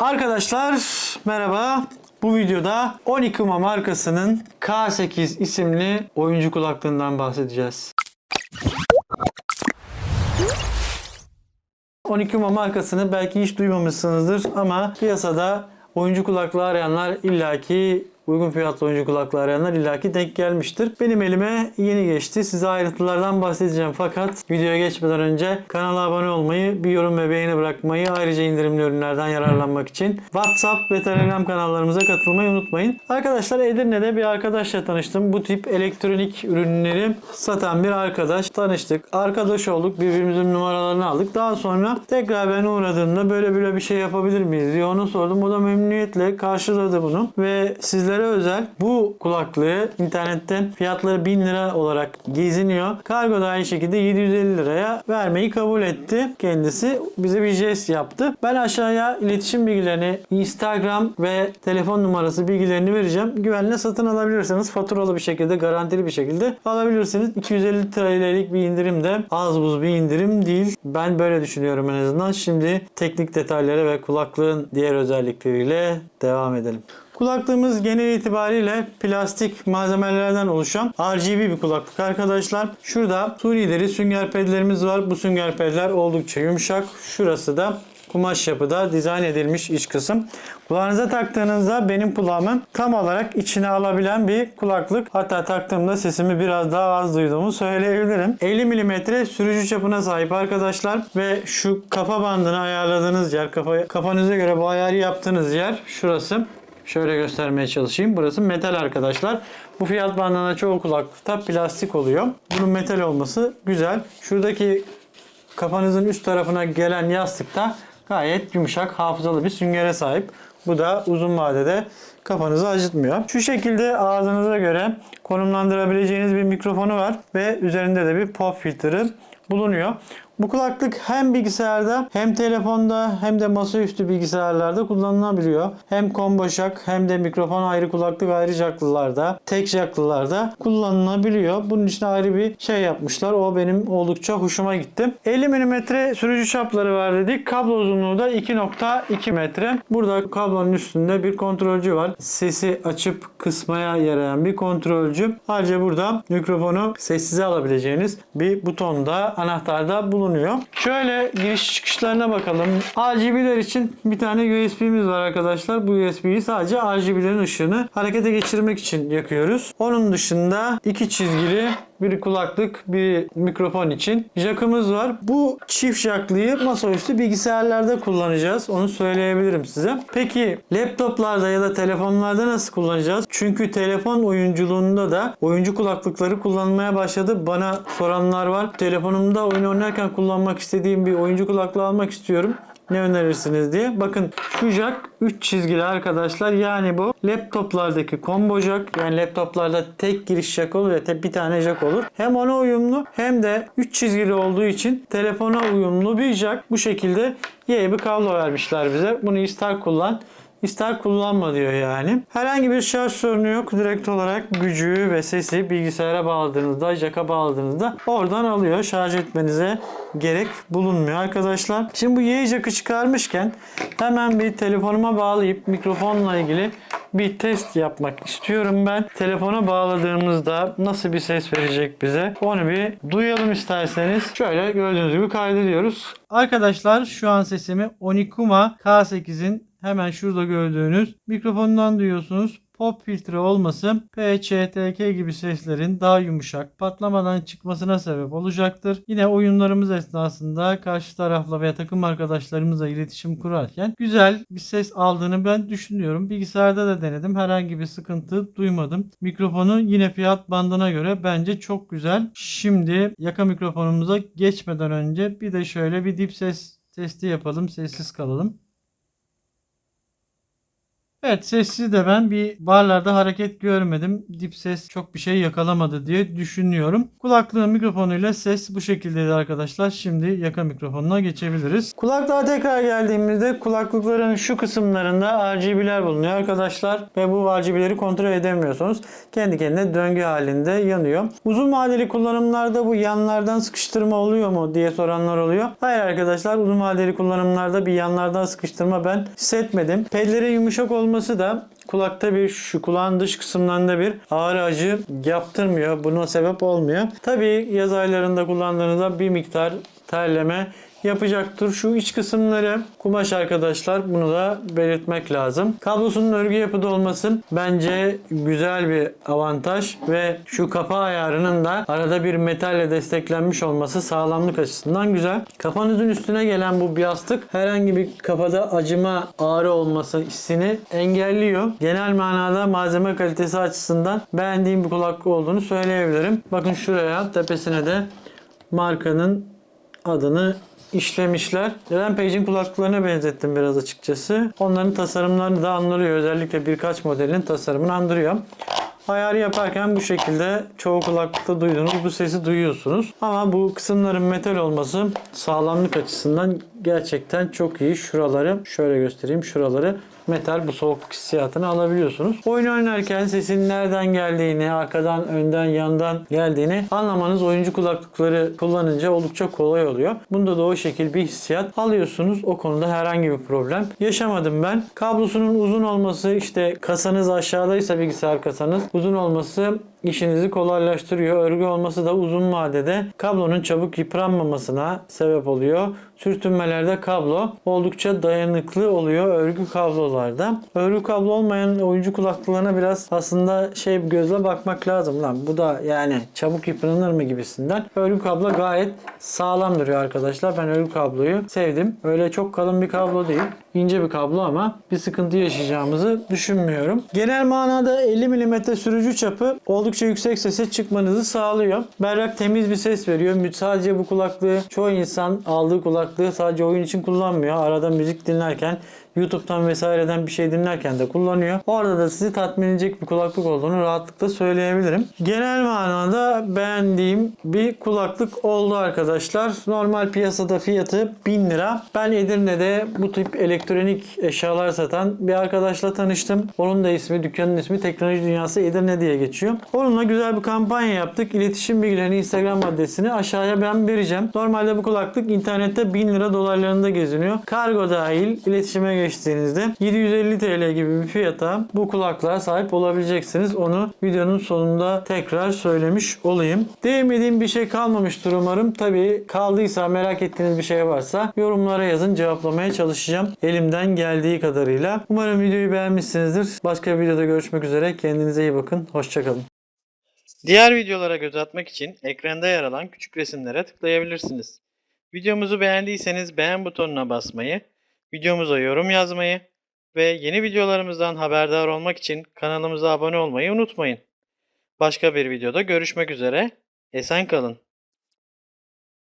Arkadaşlar merhaba. Bu videoda Onikuma markasının K8 isimli oyuncu kulaklığından bahsedeceğiz. Onikuma markasını belki hiç duymamışsınızdır ama piyasada oyuncu kulaklığı arayanlar illaki uygun fiyatlı oyuncu kulaklığı arayanlar illaki denk gelmiştir. Benim elime yeni geçti. Size ayrıntılardan bahsedeceğim fakat videoya geçmeden önce kanala abone olmayı, bir yorum ve beğeni bırakmayı ayrıca indirimli ürünlerden yararlanmak için WhatsApp ve Telegram kanallarımıza katılmayı unutmayın. Arkadaşlar Edirne'de bir arkadaşla tanıştım. Bu tip elektronik ürünleri satan bir arkadaş. Tanıştık. Arkadaş olduk. Birbirimizin numaralarını aldık. Daha sonra tekrar ben uğradığımda böyle böyle bir şey yapabilir miyiz diye ona sordum. O da memnuniyetle karşıladı bunu ve sizlere özel bu kulaklığı internetten fiyatları 1000 lira olarak geziniyor. Kargo da aynı şekilde 750 liraya vermeyi kabul etti. Kendisi bize bir jest yaptı. Ben aşağıya iletişim bilgilerini, Instagram ve telefon numarası bilgilerini vereceğim. Güvenle satın alabilirsiniz. Faturalı bir şekilde, garantili bir şekilde alabilirsiniz. 250 TL'lik bir indirim de az buz bir indirim değil. Ben böyle düşünüyorum en azından. Şimdi teknik detaylara ve kulaklığın diğer özellikleriyle devam edelim. Kulaklığımız genel itibariyle plastik malzemelerden oluşan RGB bir kulaklık arkadaşlar. Şurada deri sünger pedlerimiz var. Bu sünger pedler oldukça yumuşak. Şurası da kumaş yapıda dizayn edilmiş iç kısım. Kulağınıza taktığınızda benim kulağımın tam olarak içine alabilen bir kulaklık. Hatta taktığımda sesimi biraz daha az duyduğumu söyleyebilirim. 50 mm sürücü çapına sahip arkadaşlar ve şu kafa bandını ayarladığınız yer, kafa, kafanıza göre bu ayarı yaptığınız yer şurası. Şöyle göstermeye çalışayım. Burası metal arkadaşlar. Bu fiyat bandına çoğu kulaklıkta plastik oluyor. Bunun metal olması güzel. Şuradaki kafanızın üst tarafına gelen yastık da gayet yumuşak, hafızalı bir süngere sahip. Bu da uzun vadede kafanızı acıtmıyor. Şu şekilde ağzınıza göre konumlandırabileceğiniz bir mikrofonu var ve üzerinde de bir pop filtre bulunuyor. Bu kulaklık hem bilgisayarda hem telefonda hem de masaüstü bilgisayarlarda kullanılabiliyor. Hem combo jack hem de mikrofon ayrı kulaklık ayrı jacklılarda, tek jacklılarda kullanılabiliyor. Bunun için ayrı bir şey yapmışlar. O benim oldukça hoşuma gitti. 50 mm sürücü çapları var dedik. Kablo uzunluğu da 2.2 metre. Burada kablonun üstünde bir kontrolcü var. Sesi açıp kısmaya yarayan bir kontrolcü. Ayrıca burada mikrofonu sessize alabileceğiniz bir buton da anahtarda bulunuyor. Şöyle giriş çıkışlarına bakalım. RGB'ler için bir tane USB'miz var arkadaşlar. Bu USB'yi sadece RGB'lerin ışığını harekete geçirmek için yakıyoruz. Onun dışında iki çizgili bir kulaklık, bir mikrofon için jackımız var. Bu çift jacklıyı masaüstü bilgisayarlarda kullanacağız. Onu söyleyebilirim size. Peki laptoplarda ya da telefonlarda nasıl kullanacağız? Çünkü telefon oyunculuğunda da oyuncu kulaklıkları kullanmaya başladı. Bana soranlar var. Telefonumda oyun oynarken kullanmak istediğim bir oyuncu kulaklığı almak istiyorum ne önerirsiniz diye. Bakın şu jack 3 çizgili arkadaşlar. Yani bu laptoplardaki combo jack. Yani laptoplarda tek giriş jack olur ya bir tane jack olur. Hem ona uyumlu hem de 3 çizgili olduğu için telefona uyumlu bir jack. Bu şekilde yay bir kablo vermişler bize. Bunu ister kullan İster kullanma diyor yani. Herhangi bir şarj sorunu yok. Direkt olarak gücü ve sesi bilgisayara bağladığınızda, jack'a bağladığınızda oradan alıyor. Şarj etmenize gerek bulunmuyor arkadaşlar. Şimdi bu Y çıkarmışken hemen bir telefonuma bağlayıp mikrofonla ilgili bir test yapmak istiyorum ben. Telefona bağladığımızda nasıl bir ses verecek bize? Onu bir duyalım isterseniz. Şöyle gördüğünüz gibi kaydediyoruz. Arkadaşlar şu an sesimi Onikuma K8'in hemen şurada gördüğünüz mikrofondan duyuyorsunuz. Pop filtre olması PÇTK gibi seslerin daha yumuşak patlamadan çıkmasına sebep olacaktır. Yine oyunlarımız esnasında karşı tarafla veya takım arkadaşlarımızla iletişim kurarken güzel bir ses aldığını ben düşünüyorum. Bilgisayarda da denedim. Herhangi bir sıkıntı duymadım. Mikrofonu yine fiyat bandına göre bence çok güzel. Şimdi yaka mikrofonumuza geçmeden önce bir de şöyle bir dip ses testi yapalım. Sessiz kalalım. Evet sessiz de ben bir barlarda hareket görmedim. Dip ses çok bir şey yakalamadı diye düşünüyorum. Kulaklığın mikrofonuyla ses bu şekildeydi arkadaşlar. Şimdi yaka mikrofonuna geçebiliriz. Kulaklığa tekrar geldiğimizde kulaklıkların şu kısımlarında RGB'ler bulunuyor arkadaşlar. Ve bu RGB'leri kontrol edemiyorsunuz. Kendi kendine döngü halinde yanıyor. Uzun vadeli kullanımlarda bu yanlardan sıkıştırma oluyor mu diye soranlar oluyor. Hayır arkadaşlar uzun vadeli kullanımlarda bir yanlardan sıkıştırma ben hissetmedim. Pedlerin yumuşak olması da kulakta bir şu kulağın dış kısımlarında bir ağrı acı yaptırmıyor. Buna sebep olmuyor. Tabii yaz aylarında kullandığınızda bir miktar terleme yapacaktır. Şu iç kısımları kumaş arkadaşlar bunu da belirtmek lazım. Kablosunun örgü yapıda olması bence güzel bir avantaj ve şu kafa ayarının da arada bir metalle desteklenmiş olması sağlamlık açısından güzel. Kafanızın üstüne gelen bu yastık herhangi bir kafada acıma ağrı olması hissini engelliyor. Genel manada malzeme kalitesi açısından beğendiğim bir kulaklık olduğunu söyleyebilirim. Bakın şuraya tepesine de markanın adını işlemişler. Rampage'in kulaklıklarına benzettim biraz açıkçası. Onların tasarımlarını da andırıyor. Özellikle birkaç modelin tasarımını andırıyor. Ayarı yaparken bu şekilde çoğu kulaklıkta duyduğunuz bu sesi duyuyorsunuz. Ama bu kısımların metal olması sağlamlık açısından gerçekten çok iyi. Şuraları şöyle göstereyim. Şuraları metal bu soğukluk hissiyatını alabiliyorsunuz. Oyun oynarken sesin nereden geldiğini, arkadan, önden, yandan geldiğini anlamanız oyuncu kulaklıkları kullanınca oldukça kolay oluyor. Bunda da o şekil bir hissiyat alıyorsunuz. O konuda herhangi bir problem yaşamadım ben. Kablosunun uzun olması işte kasanız aşağıdaysa bilgisayar kasanız uzun olması işinizi kolaylaştırıyor. Örgü olması da uzun vadede kablonun çabuk yıpranmamasına sebep oluyor. Sürtünmelerde kablo oldukça dayanıklı oluyor örgü kablolarda. Örgü kablo olmayan oyuncu kulaklıklarına biraz aslında şey gözle bakmak lazım lan. Bu da yani çabuk yıpranır mı gibisinden. Örgü kablo gayet sağlam duruyor arkadaşlar. Ben örgü kabloyu sevdim. Öyle çok kalın bir kablo değil. İnce bir kablo ama bir sıkıntı yaşayacağımızı düşünmüyorum. Genel manada 50 mm sürücü çapı oldukça yüksek sese çıkmanızı sağlıyor. Berrak temiz bir ses veriyor. Sadece bu kulaklığı çoğu insan aldığı kulaklığı sadece oyun için kullanmıyor. Arada müzik dinlerken YouTube'dan vesaireden bir şey dinlerken de kullanıyor. Orada da sizi tatmin edecek bir kulaklık olduğunu rahatlıkla söyleyebilirim. Genel manada beğendiğim bir kulaklık oldu arkadaşlar. Normal piyasada fiyatı 1000 lira. Ben Edirne'de bu tip elektronik eşyalar satan bir arkadaşla tanıştım. Onun da ismi, dükkanın ismi Teknoloji Dünyası Edirne diye geçiyor. Onunla güzel bir kampanya yaptık. İletişim bilgilerini Instagram adresini aşağıya ben vereceğim. Normalde bu kulaklık internette 1000 lira dolarlarında geziniyor. Kargo dahil iletişime geçtiğinizde 750 TL gibi bir fiyata bu kulaklığa sahip olabileceksiniz. Onu videonun sonunda tekrar söylemiş olayım. Değinmediğim bir şey kalmamıştır umarım. Tabii kaldıysa merak ettiğiniz bir şey varsa yorumlara yazın cevaplamaya çalışacağım. Elimden geldiği kadarıyla. Umarım videoyu beğenmişsinizdir. Başka bir videoda görüşmek üzere. Kendinize iyi bakın. Hoşçakalın. Diğer videolara göz atmak için ekranda yer alan küçük resimlere tıklayabilirsiniz. Videomuzu beğendiyseniz beğen butonuna basmayı, videomuza yorum yazmayı ve yeni videolarımızdan haberdar olmak için kanalımıza abone olmayı unutmayın. Başka bir videoda görüşmek üzere. Esen kalın.